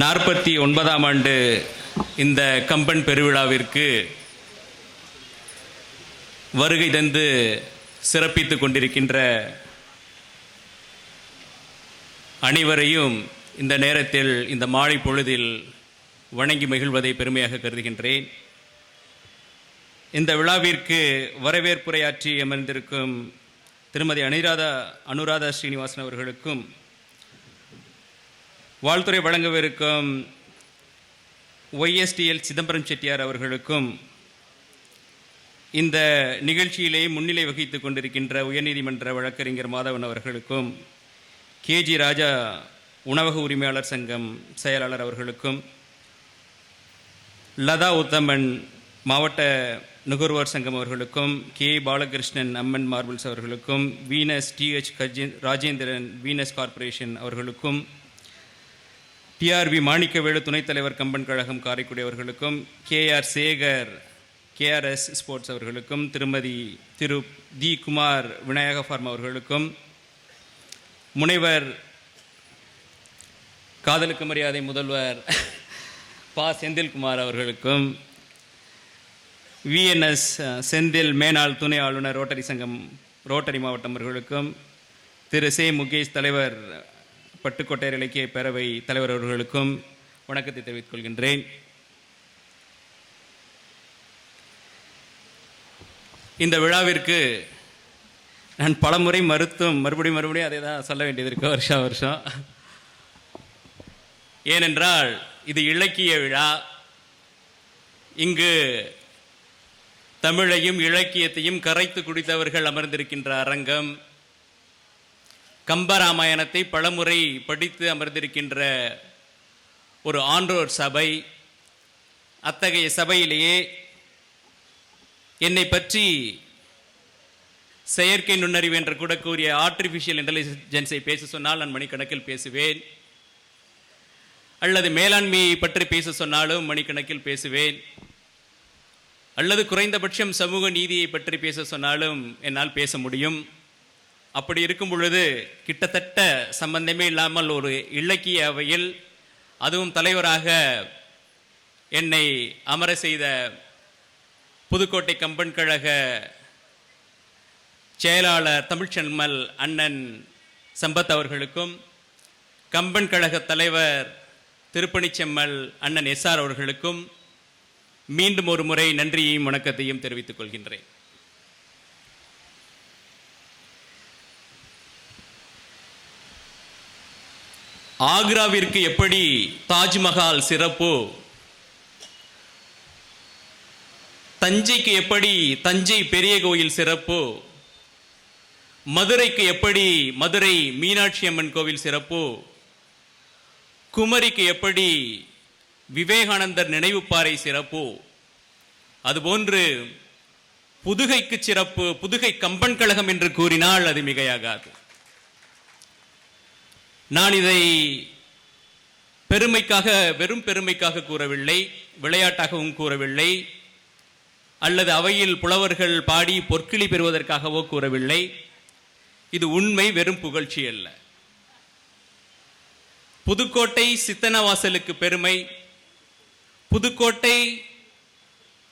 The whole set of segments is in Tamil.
நாற்பத்தி ஒன்பதாம் ஆண்டு இந்த கம்பன் பெருவிழாவிற்கு வருகை தந்து சிறப்பித்துக் கொண்டிருக்கின்ற அனைவரையும் இந்த நேரத்தில் இந்த மாலை பொழுதில் வணங்கி மகிழ்வதை பெருமையாக கருதுகின்றேன். இந்த விழாவிற்கு வரவேற்புரையாற்றி அமர்ந்திருக்கும் திருமதி அனுராதா அனுராதா ஸ்ரீனிவாசன் அவர்களுக்கும் வாழ்த்துறை வழங்கவிருக்கும் ஒய்எஸ்டிஎல் சிதம்பரம் செட்டியார் அவர்களுக்கும் இந்த நிகழ்ச்சியிலே முன்னிலை வகித்துக் கொண்டிருக்கின்ற உயர்நீதிமன்ற வழக்கறிஞர் மாதவன் அவர்களுக்கும் கேஜி ராஜா உணவக உரிமையாளர் சங்கம் செயலாளர் அவர்களுக்கும் லதா உத்தமன் மாவட்ட நுகர்வோர் சங்கம் அவர்களுக்கும் கே பாலகிருஷ்ணன் அம்மன் மார்பிள்ஸ் அவர்களுக்கும் வீனஸ் டிஹெச் கஜி ராஜேந்திரன் வீனஸ் கார்ப்பரேஷன் அவர்களுக்கும் டிஆர்பி மாணிக்கவேலு துணைத் தலைவர் கம்பன் கழகம் காரைக்குடி அவர்களுக்கும் கேஆர் சேகர் கேஆர்எஸ் ஸ்போர்ட்ஸ் அவர்களுக்கும் திருமதி திரு தி குமார் விநாயக ஃபார்ம் அவர்களுக்கும் முனைவர் காதலுக்கு மரியாதை முதல்வர் பா. செந்தில்குமார் அவர்களுக்கும் விஎன்எஸ் செந்தில் மேனாள் துணை ஆளுநர் ரோட்டரி சங்கம் ரோட்டரி மாவட்டம் அவர்களுக்கும் திரு சே. முகேஷ் தலைவர் பட்டுக்கோட்டையர் இலக்கிய பேரவை தலைவர் அவர்களுக்கும் வணக்கத்தை தெரிவித்துக் கொள்கின்றேன். இந்த விழாவிற்கு நான் பலமுறை மறுத்தும் மறுபடியும் மறுபடியும் அதை தான் சொல்ல வேண்டியது இருக்கு வருஷா வருஷம். ஏனென்றால் இது இலக்கிய விழா. இங்கு தமிழையும் இலக்கியத்தையும் கரைத்து குடித்தவர்கள் அமர்ந்திருக்கின்ற அரங்கம். கம்பராமாயணத்தை பலமுறை படித்து அமர்ந்திருக்கின்ற ஒரு ஆன்றோர் சபை அத்தகைய சபையிலேயே என்னை பற்றி செயற்கை நுண்ணறிவு என்று கூட கூறிய ஆர்டிஃபிஷியல் இன்டெலிஜென்ஸை பேச சொன்னால் நான் மணிக்கணக்கில் பேசுவேன். அல்லது மேலாண்மையை பற்றி பேச சொன்னாலும் மணிக்கணக்கில் பேசுவேன். அல்லது குறைந்தபட்சம் சமூக நீதியை பற்றி பேச சொன்னாலும் என்னால் பேச முடியும். அப்படி இருக்கும் பொழுது கிட்டத்தட்ட சம்பந்தமே இல்லாமல் ஒரு இலக்கிய அவையில் அதுவும் தலைவராக என்னை அமர செய்த புதுக்கோட்டை கம்பன் கழக செயலாளர் தமிழ்ச்செல்மல் அண்ணன் சம்பத் அவர்களுக்கும் கம்பன் கழக தலைவர் திருப்பணிச்செம்மல் அண்ணன் எஸ்ஆர் அவர்களுக்கும் மீண்டும் ஒரு முறை நன்றியையும் வணக்கத்தையும் தெரிவித்துக் கொள்கின்றேன். ஆக்ராவிற்கு எப்படி தாஜ்மஹால் சிறப்பு? தஞ்சைக்கு எப்படி தஞ்சை பெரிய கோயில் சிறப்பு? மதுரைக்கு எப்படி மதுரை மீனாட்சி அம்மன் கோவில் சிறப்பு? குமரிக்கு எப்படி விவேகானந்தர் நினைவுப்பாறை சிறப்பு? அதுபோன்று புதுகைக்கு சிறப்பு புதுகை கம்பன் கழகம் என்று கூறினால் அது மிகையாகாது. நான் இதை பெருமைக்காக வெறும் பெருமைக்காக கூறவில்லை விளையாட்டாகவும் கூறவில்லை அல்லது அவையில் புலவர்கள் பாடி பொற்கிளி பெறுவதற்காகவோ கூறவில்லை. இது உண்மை வெறும் புகழ்ச்சி அல்ல. புதுக்கோட்டை சித்தனவாசலுக்கு பெருமை புதுக்கோட்டை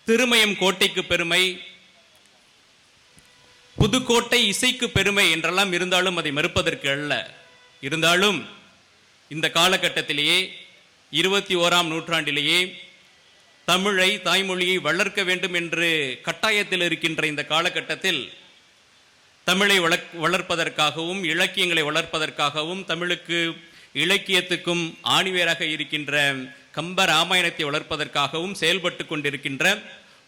திருமயம் கோட்டைக்கு பெருமை புதுக்கோட்டை இசைக்கு பெருமை என்றெல்லாம் இருந்தாலும் அதை மறுப்பதற்கு அல்ல. இருந்தாலும் இந்த காலகட்டத்திலேயே இருபத்தி ஓராம் நூற்றாண்டிலேயே தமிழை தாய்மொழியை வளர்க்க வேண்டும் என்று கட்டாயத்தில் இருக்கின்ற இந்த காலகட்டத்தில் தமிழை வளர்க் வளர்ப்பதற்காகவும் இலக்கியங்களை வளர்ப்பதற்காகவும் தமிழுக்கு இலக்கியத்துக்கும் ஆணிவேராக இருக்கின்ற கம்ப ராமாயணத்தை வளர்ப்பதற்காகவும் செயல்பட்டு கொண்டிருக்கின்ற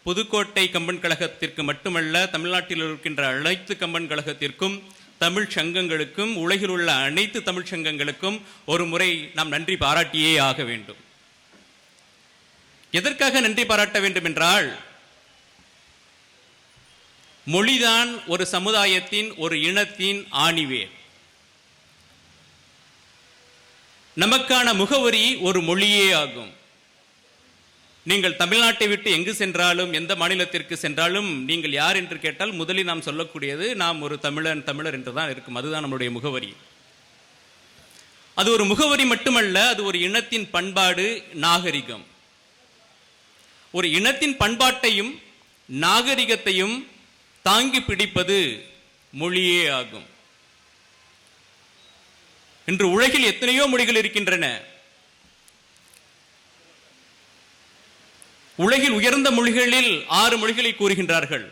புதுக்கோட்டை கம்பன் கழகத்திற்கு மட்டுமல்ல தமிழ்நாட்டில் இருக்கின்ற அனைத்து கம்பன் கழகத்திற்கும் தமிழ் சங்கங்களுக்கும் உலகில் உள்ள அனைத்து தமிழ் சங்கங்களுக்கும் ஒரு முறை நாம் நன்றி பாராட்டியே ஆக வேண்டும். எதற்காக நன்றி பாராட்ட வேண்டும் என்றால் மொழிதான் ஒரு சமுதாயத்தின் ஒரு இனத்தின் ஆணிவேர். நமக்கான முகவரி ஒரு மொழியே ஆகும். நீங்கள் தமிழ்நாட்டை விட்டு எங்கு சென்றாலும் எந்த மாநிலத்திற்கு சென்றாலும் நீங்கள் யார் என்று கேட்டால் முதலில் நாம் சொல்லக்கூடியது நாம் ஒரு தமிழன் தமிழர் என்று தான் இருக்கும். அதுதான் நம்முடைய முகவரி. அது ஒரு முகவரி மட்டுமல்ல அது ஒரு இனத்தின் பண்பாடு நாகரிகம். ஒரு இனத்தின் பண்பாட்டையும் நாகரிகத்தையும் தாங்கி பிடிப்பது மொழியே ஆகும். இன்று உலகில் எத்தனையோ மொழிகள் இருக்கின்றன. உலகில் உயர்ந்த மொழிகளில் ஆறு மொழிகளை கூறுகின்றார்கள்.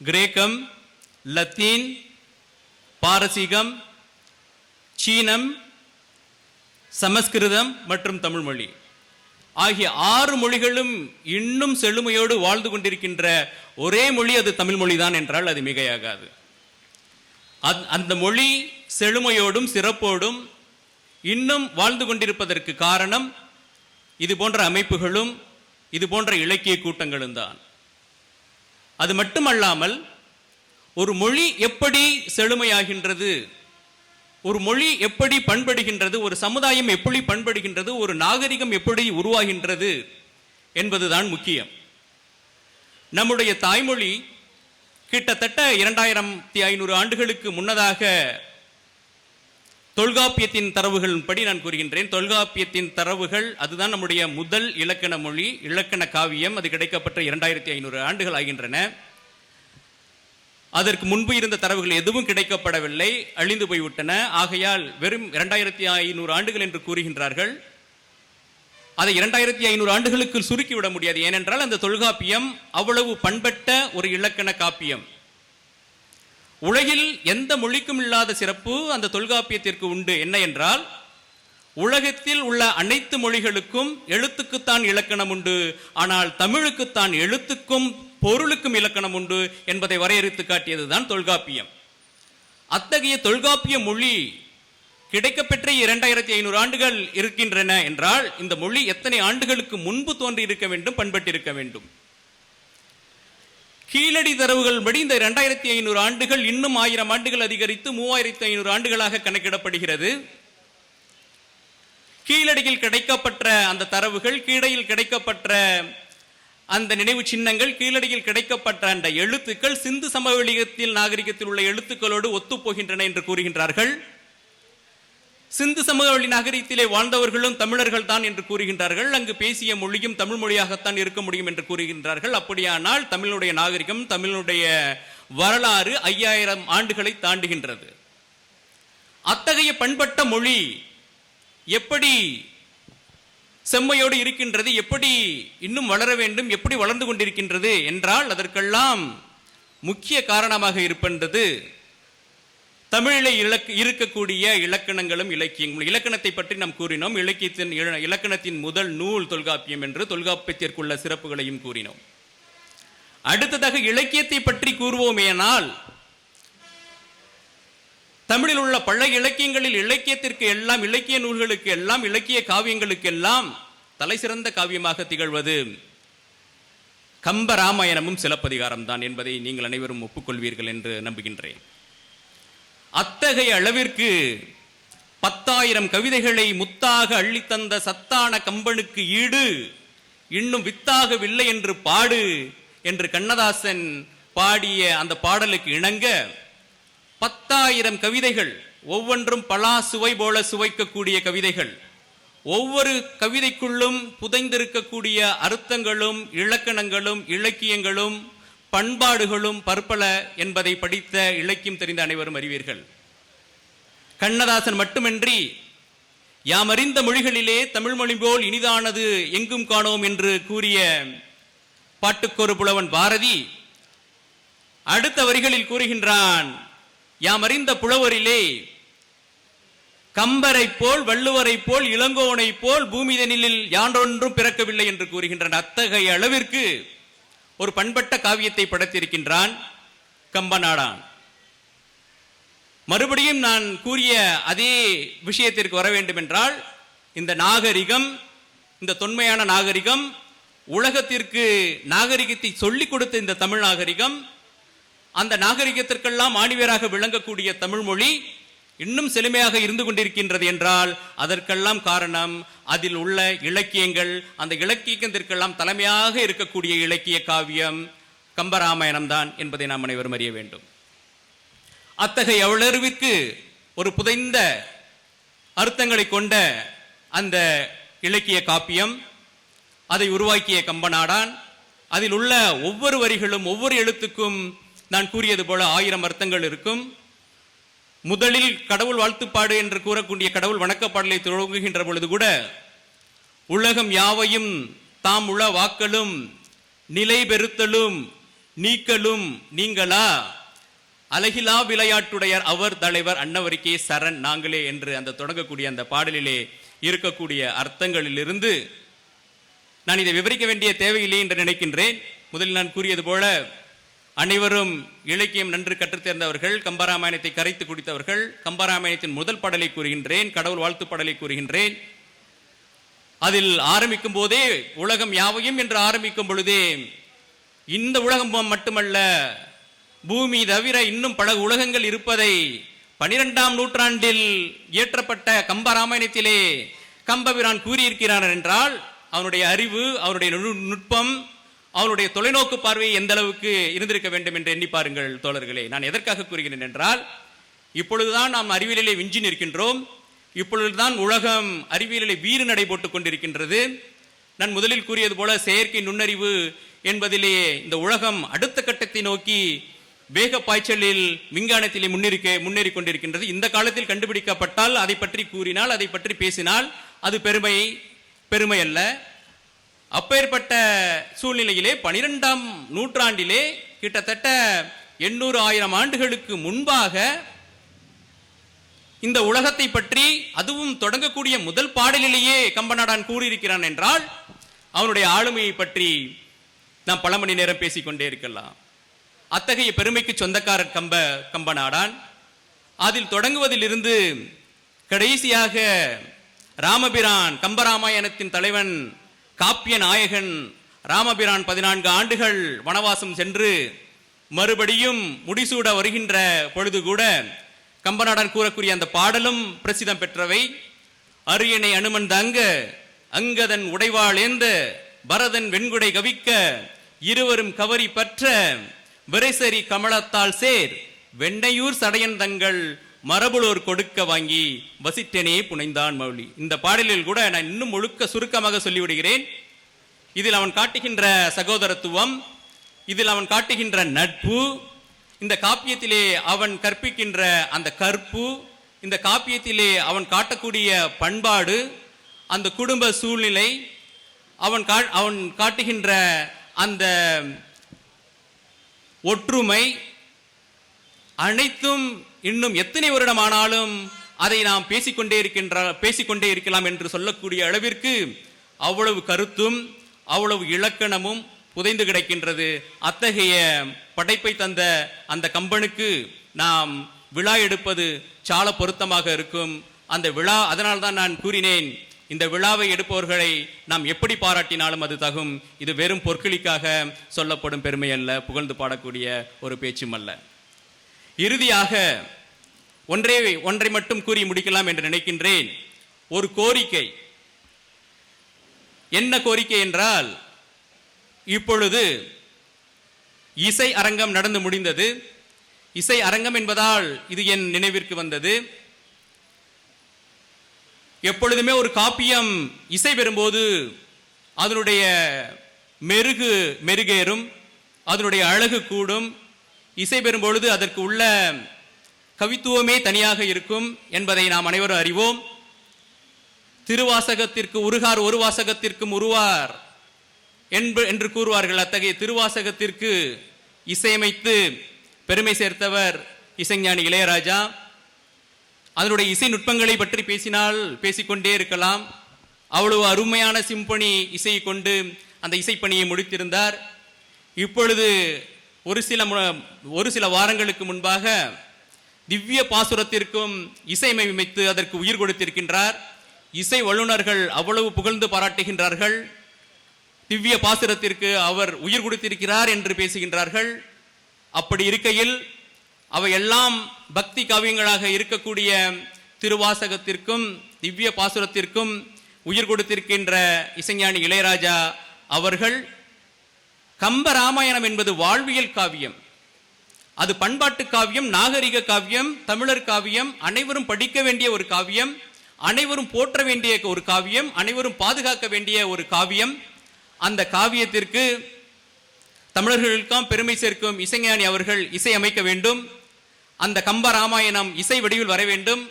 கிரேக்கம் லத்தீன் பாரசீகம் சீனம் சமஸ்கிருதம் மற்றும் தமிழ் மொழி. ஆகிய ஆறு மொழிகளும் இன்னும் செழுமையோடு வாழ்ந்து கொண்டிருக்கின்ற ஒரே மொழி அது தமிழ் மொழிதான் என்றால் அது மிகையாகாது. அந்த மொழி செழுமையோடும் சிறப்போடும் இன்னும் வாழ்ந்து கொண்டிருப்பதற்கு காரணம் இது போன்ற அமைப்புகளும் இது போன்ற இலக்கிய கூட்டங்களும் தான். அது மட்டுமல்லாமல் ஒரு மொழி எப்படி செழுமையாகின்றது ஒரு மொழி எப்படி பண்படுகின்றது ஒரு சமுதாயம் எப்படி பண்படுகின்றது ஒரு நாகரிகம் எப்படி உருவாகின்றது என்பதுதான் முக்கியம். நம்முடைய தாய்மொழி கிட்டத்தட்ட இரண்டாயிரத்தி ஐநூறு ஆண்டுகளுக்கு முன்னதாக தொல்காப்பியத்தின் தரவுகளின்படி நான் கூறுகின்றேன். தொல்காப்பியத்தின் தரவுகள் அதுதான் நம்முடைய முதல் இலக்கண மொழி இலக்கண காவியம். அது கிடைக்கப்பட்ட இரண்டாயிரத்தி ஐநூறு ஆண்டுகள் ஆகின்றன. அதற்கு முன்பு இருந்த தரவுகள் எதுவும் கிடைக்கப்படவில்லை. அழிந்து போய்விட்டன. ஆகையால் வெறும் இரண்டாயிரத்தி ஐநூறு ஆண்டுகள் என்று கூறுகின்றார்கள். அதை இரண்டாயிரத்தி ஐநூறு ஆண்டுகளுக்கு சுருக்கிவிட முடியாது. ஏனென்றால் அந்த தொல்காப்பியம் அவ்வளவு பண்பட்ட ஒரு இலக்கண காப்பியம். உலகில் எந்த மொழிக்கும் இல்லாத சிறப்பு அந்த தொல்காப்பியத்திற்கு உண்டு. என்ன என்றால் உலகத்தில் உள்ள அனைத்து மொழிகளுக்கும் எழுத்துக்குத்தான் இலக்கணம் உண்டு. ஆனால் தமிழுக்குத்தான் எழுத்துக்கும் பொருளுக்கும் இலக்கணம் உண்டு என்பதை வரையறுத்து காட்டியதுதான் தொல்காப்பியம். அத்தகைய தொல்காப்பிய மொழி கிடைக்கப்பெற்ற இரண்டாயிரத்தி ஐநூறு ஆண்டுகள் இருக்கின்றன என்றால் இந்த மொழி எத்தனை ஆண்டுகளுக்கு முன்பு தோன்றி இருக்க வேண்டும் பண்பட்டிருக்க வேண்டும். கீழடி தரவுகள் படி இந்த இரண்டாயிரத்தி ஐநூறு ஆண்டுகள் இன்னும் ஆயிரம் ஆண்டுகள் அதிகரித்து மூவாயிரத்தி ஐநூறு ஆண்டுகளாக கணக்கிடப்படுகிறது. கீழடியில் கிடைக்கப்பட்ட அந்த தரவுகள் கீழையில் கிடைக்கப்பட்ட அந்த நினைவு சின்னங்கள் கீழடியில் கிடைக்கப்பட்ட அந்த எழுத்துக்கள் சிந்து சமவெளியத்தில் நாகரிகத்தில் உள்ள எழுத்துக்களோடு ஒத்துப்போகின்றன என்று கூறுகின்றார்கள். சிந்து சமவெளி நகரத்திலே வாழ்ந்தவர்களும் தமிழர்கள் தான் என்று கூறுகின்றார்கள். அங்கு பேசிய மொழியும் தமிழ் மொழியாகத்தான் இருக்க முடியும் என்று கூறுகின்றார்கள். அப்படியானால் தமிழுடைய நாகரிகம் தமிழுடைய வரலாறு ஐயாயிரம் ஆண்டுகளை தாண்டுகின்றது. அத்தகைய பண்பட்ட மொழி எப்படி செம்மையோடு இருக்கின்றது எப்படி இன்னும் வளர வேண்டும் எப்படி வளர்ந்து கொண்டிருக்கின்றது என்றால் அதற்கெல்லாம் முக்கிய காரணமாக இருப்பென்றது தமிழில் இலக்கு இருக்கக்கூடிய இலக்கணங்களும் இலக்கியங்களும். இலக்கணத்தை பற்றி நாம் கூறினோம். இலக்கியத்தின் இலக்கணத்தின் முதல் நூல் தொல்காப்பியம் என்று தொல்காப்பியத்திற்குள்ள சிறப்புகளையும் கூறினோம். அடுத்ததாக இலக்கியத்தை பற்றி கூறுவோமேனால் தமிழில் உள்ள பல இலக்கியங்களில் இலக்கியத்திற்கு எல்லாம் இலக்கிய நூல்களுக்கு எல்லாம் இலக்கிய காவியங்களுக்கு எல்லாம் தலை சிறந்த காவியமாக திகழ்வது கம்ப ராமாயணமும் சிலப்பதிகாரம் தான் என்பதை நீங்கள் அனைவரும் ஒப்புக்கொள்வீர்கள் என்று நம்புகின்றேன். அத்தகைய அளவிற்கு பத்தாயிரம் கவிதைகளை முத்தாக அள்ளித்தந்த சத்தான கம்பனுக்கு ஈடு இன்னும் வித்தாகவில்லை என்று பாடு என்று கண்ணதாசன் பாடிய அந்த பாடலுக்கு இணங்க பத்தாயிரம் கவிதைகள் ஒவ்வொன்றும் பலா சுவை போல சுவைக்கக்கூடிய கவிதைகள். ஒவ்வொரு கவிதைக்குள்ளும் புதைந்திருக்கக்கூடிய அர்த்தங்களும் இலக்கணங்களும் இலக்கியங்களும் பண்பாடுகளும் பற்பல என்பதை படித்த இலக்கியம் தெரிந்த அனைவரும் அறிவீர்கள். கண்ணதாசன் மட்டுமின்றி யாமறிந்த மொழிகளிலே தமிழ்மொழி போல் இனிதானது எங்கும் காணோம் என்று கூறிய பாட்டுக்கொரு புலவன் பாரதி அடுத்த வரிகளில் கூறுகின்றான் யாமறிந்த புலவரிலே கம்பரைப் போல் வள்ளுவரைப் போல் இளங்கோவனைப் போல் பூமிதனில் யாண்டொன்றும் பிறக்கவில்லை என்று கூறுகின்றான். அத்தகைய அளவிற்கு ஒரு பண்பட்ட காவியத்தை படைத்திருக்கின்றான் கம்பநாடான். மறுபடியும் நான் கூறிய அதே விஷயத்திற்கு வர வேண்டும் என்றால் இந்த நாகரிகம் இந்த தொன்மையான நாகரிகம் உலகத்திற்கு நாகரிகத்தை சொல்லிக் கொடுத்த இந்த தமிழ் நாகரிகம் அந்த நாகரிகத்திற்கெல்லாம் ஆணிவேராக விளங்கக்கூடிய தமிழ் மொழி இன்னும் செழுமையாக இருந்து கொண்டிருக்கின்றது என்றால் அதற்கெல்லாம் காரணம் அதில் உள்ள இலக்கியங்கள் அந்த இலக்கியத்திற்கெல்லாம் தலைமையாக இருக்கக்கூடிய இலக்கிய காவியம் கம்பராமாயணம் தான் என்பதை நாம் அனைவரும் அறிய வேண்டும். அத்தகைய உணர்விற்கு ஒரு புதைந்த அர்த்தங்களை கொண்ட அந்த இலக்கிய காப்பியம் அதை உருவாக்கிய கம்பனாடான் அதில் உள்ள ஒவ்வொரு வரிகளும் ஒவ்வொரு எழுத்துக்கும் நான் கூறியது போல ஆயிரம் அர்த்தங்கள் இருக்கும். முதலில் கடவுள் வாழ்த்துப்பாடு என்று கூறக்கூடிய கடவுள் வணக்கப்பாடலை துவங்குகின்ற பொழுது கூட உலகம் யாவையும் தாம் உள வாக்களும் நிலை பெறுத்தலும் நீக்கலும் நீங்களா? அழகிலா விளையாட்டுடையார் அவர் தலைவர் அன்னவருக்கே சரண் நாங்களே என்று அந்த தொடங்கக்கூடிய அந்த பாடலிலே இருக்கக்கூடிய அர்த்தங்களிலிருந்து நான் இதை விவரிக்க வேண்டிய தேவையில்லை என்று நினைக்கின்றேன். முதலில் நான் கூறியது போல அனைவரும் இலக்கியம் நன்று கற்றுத்தேர்ந்தவர்கள் கம்பராமாயணத்தை கரைத்து குடித்தவர்கள் கம்பராமாயணத்தின் முதல் பாடலை கூறுகின்றேன் கடவுள் வாழ்த்து பாடலை கூறுகின்றேன். அதில் ஆரம்பிக்கும் போதே உலகம் யாவையும் என்று ஆரம்பிக்கும் பொழுதே இந்த உலகம் மட்டுமல்ல பூமி தவிர இன்னும் பல உலகங்கள் இருப்பதை பனிரெண்டாம் நூற்றாண்டில் இயற்றப்பட்ட கம்பராமாயணத்திலே கம்பபிரான் கூறியிருக்கிறார் என்றால் அவனுடைய அறிவு அவனுடைய நுட்பம் அவனுடைய தொலைநோக்கு பார்வை எந்த அளவுக்கு இருந்திருக்க வேண்டும் என்று எண்ணி பாருங்கள் தோழர்களே. நான் எதற்காக கூறுகிறேன் என்றால் இப்பொழுதுதான் நாம் அறிவியலிலே விஞ்சி நிற்கின்றோம். இப்பொழுதுதான் உலகம் அறிவியலிலே வீறு நடை போட்டுக் கொண்டிருக்கின்றது. நான் முதலில் கூறியது போல செயற்கை நுண்ணறிவு என்பதிலே இந்த உலகம் அடுத்த கட்டத்தை நோக்கி வேக பாய்ச்சலில் விஞ்ஞானத்திலே முன்னேறிக்க முன்னேறி கொண்டிருக்கின்றது இந்த காலத்தில் கண்டுபிடிக்கப்பட்டால் அதை பற்றி கூறினால் அதை பற்றி பேசினால் அது பெருமை பெருமை அல்ல. அப்பேற்பட்ட சூழ்நிலையிலே பனிரெண்டாம் நூற்றாண்டிலே கிட்டத்தட்ட எண்ணூறு ஆயிரம் ஆண்டுகளுக்கு முன்பாக இந்த உலகத்தை பற்றி அதுவும் தொடங்கக்கூடிய முதல் பாடலிலேயே கம்பநாடான் கூறியிருக்கிறான் என்றால் அவனுடைய ஆளுமையை பற்றி நாம் பல மணி நேரம் பேசிக்கொண்டே இருக்கலாம். அத்தகைய பெருமைக்கு சொந்தக்காரர் கம்ப கம்பனாடான். அதில் தொடங்குவதிலிருந்து கடைசியாக ராமபிரான் கம்பராமாயணத்தின் தலைவன் காப்பிய நாயகன் ராமபிரான் பதினான்கு ஆண்டுகள் வனவாசம் சென்று மறுபடியும் முடிசூட வருகின்ற பொழுது கூட கம்பநாடன் கூறக்கூடிய அந்த பாடலும் பிரசித்தம் பெற்றவை. அரியணை அனுமன் தங்க அங்கதன் உடைவாள் ஏந்த பரதன் வெண்குடை கவிக்க இருவரும் கவரி பற்ற விரைசரி கமலத்தால் சேர். வெண்ணையூர் சடையன் தங்கள் மரபுலோர் கொடுக்க வாங்கி வசித்தனே புனைந்தான் மௌலி. இந்த பாடலில் கூட நான் இன்னும் முழுக்க சுருக்கமாக சொல்லிவிடுகிறேன். இதில் அவன் காட்டுகின்ற சகோதரத்துவம் இதில் அவன் காட்டுகின்ற நட்பு இந்த காப்பியத்திலே அவன் கற்பிக்கின்ற அந்த கற்பு இந்த காப்பியத்திலே அவன் காட்டக்கூடிய பண்பாடு அந்த குடும்ப சூழ்நிலை அவன் கா அவன் காட்டுகின்ற அந்த ஒற்றுமை அனைத்தும் இன்னும் எத்தனை வருடமானாலும் அதை நாம் பேசிக்கொண்டே இருக்கின்ற பேசிக்கொண்டே இருக்கலாம் என்று சொல்லக்கூடிய அளவிற்கு அவ்வளவு கருத்தும் அவ்வளவு இலக்கணமும் புதைந்து கிடக்கின்றது. அத்தகைய படைப்பை தந்த அந்த கம்பனுக்கு நாம் விழா எடுப்பது சால பொருத்தமாக இருக்கும். அந்த விழா அதனால்தான் நான் கூறினேன். இந்த விழாவை எடுப்பவர்களை நாம் எப்படி பாராட்டினாலும் அது தகும். இது வெறும் பொற்களிக்காக சொல்லப்படும் பெருமை அல்ல புகழ்ந்து பாடக்கூடிய ஒரு பேச்சும் அல்ல. இறுதியாக ஒன்றே ஒன்றை மட்டும் கூறி முடிக்கலாம் என்று நினைக்கின்றேன். ஒரு கோரிக்கை. என்ன கோரிக்கை என்றால் இப்பொழுது இசை அரங்கம் நடந்து முடிந்தது. இசை அரங்கம் என்பதால் இது என் நினைவிற்கு வந்தது. எப்பொழுதுமே ஒரு காப்பியம் இசை பெறும்போது அதனுடைய மெருகு மெருகேறும் அதனுடைய அழகு கூடும். இசை பெறும்பொழுது அதற்கு உள்ள கவித்துவமே தனியாக இருக்கும் என்பதை நாம் அனைவரும் அறிவோம். திருவாசகத்திற்கு உருகார் ஒரு வாசகத்திற்கும் உருவார் என்ப என்று கூறுவார்கள். அத்தகைய திருவாசகத்திற்கு இசையமைத்து பெருமை சேர்த்தவர் இசைஞானி இளையராஜா. அதனுடைய இசை நுட்பங்களை பற்றி பேசினால் பேசிக்கொண்டே இருக்கலாம். அவ்வளவு அருமையான சிம்பனி இசையை கொண்டு அந்த இசைப்பணியை முடித்திருந்தார். இப்பொழுது ஒரு சில ஒரு சில வாரங்களுக்கு முன்பாக திவ்ய பாசுரத்திற்கும் இசையமைத்து அதற்கு உயிர் கொடுத்திருக்கின்றார். இசை வல்லுநர்கள் அவ்வளவு புகழ்ந்து பாராட்டுகின்றார்கள். திவ்ய பாசுரத்திற்கு அவர் உயிர் கொடுத்திருக்கிறார் என்று பேசுகின்றார்கள். அப்படி இருக்கையில் அவையெல்லாம் பக்தி காவியங்களாக இருக்கக்கூடிய திருவாசகத்திற்கும் திவ்ய பாசுரத்திற்கும் உயிர் கொடுத்திருக்கின்ற இசைஞானி இளையராஜா அவர்கள் கம்ப ராமாயணம் என்பது வாழ்வியல் காவியம். அது பண்பாட்டு காவியம் நாகரிக காவியம் தமிழர் காவியம் அனைவரும் படிக்க வேண்டிய ஒரு காவியம் அனைவரும் போற்ற வேண்டிய ஒரு காவியம் அனைவரும் பாதுகாக்க வேண்டிய ஒரு காவியம். அந்த காவியத்திற்கு தமிழர்களுக்கும் பெருமை சேர்க்கும் இசைஞானி அவர்கள் இசை அமைக்க வேண்டும். அந்த கம்ப ராமாயணம் இசை வடிவில் வர வேண்டும்.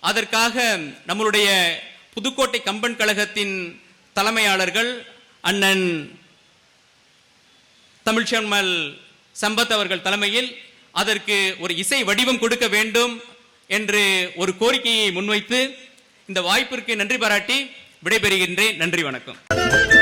அதற்காக நம்மளுடைய புதுக்கோட்டை கம்பன் கழகத்தின் தலைமையாளர்கள் அண்ணன் தமிழ்ச்செம்மல் சம்பத் அவர்கள் தலைமையில் அதற்கு ஒரு இசை வடிவம் கொடுக்க வேண்டும் என்று ஒரு கோரிக்கையை முன்வைத்து இந்த வாய்ப்பிற்கு நன்றி பாராட்டி விடைபெறுகின்றேன். நன்றி வணக்கம்.